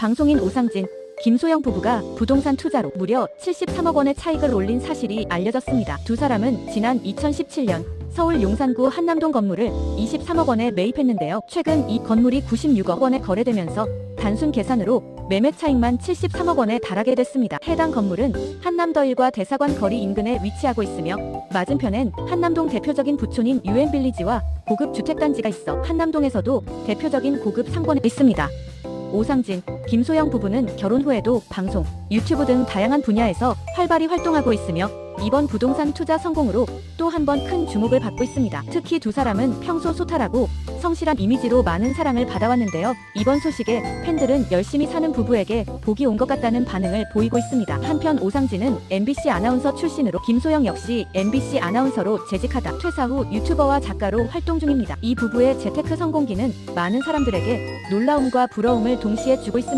방송인 오상진, 김소영 부부가 부동산 투자로 무려 73억 원의 차익을 올린 사실이 알려졌습니다. 두 사람은 지난 2017년 서울 용산구 한남동 건물을 23억 원에 매입했는데요. 최근 이 건물이 96억 원에 거래되면서 단순 계산으로 매매 차익만 73억 원에 달하게 됐습니다. 해당 건물은 한남더일과 대사관 거리 인근에 위치하고 있으며 맞은편엔 한남동 대표적인 부촌인 유엔빌리지와 고급 주택단지가 있어 한남동에서도 대표적인 고급 상권에 있습니다. 오상진, 김소영 부부는 결혼 후에도 방송, 유튜브 등 다양한 분야에서 활발히 활동하고 있으며 이번 부동산 투자 성공으로 또 한 번 큰 주목을 받고 있습니다. 특히 두 사람은 평소 소탈하고 성실한 이미지로 많은 사랑을 받아왔는데요. 이번 소식에 팬들은 열심히 사는 부부에게 복이 온 것 같다는 반응을 보이고 있습니다. 한편 오상진은 MBC 아나운서 출신으로 김소영 역시 MBC 아나운서로 재직하다 퇴사 후 유튜버와 작가로 활동 중입니다. 이 부부의 재테크 성공기는 많은 사람들에게 놀라움과 부러움을 동시에 주고 있습니다.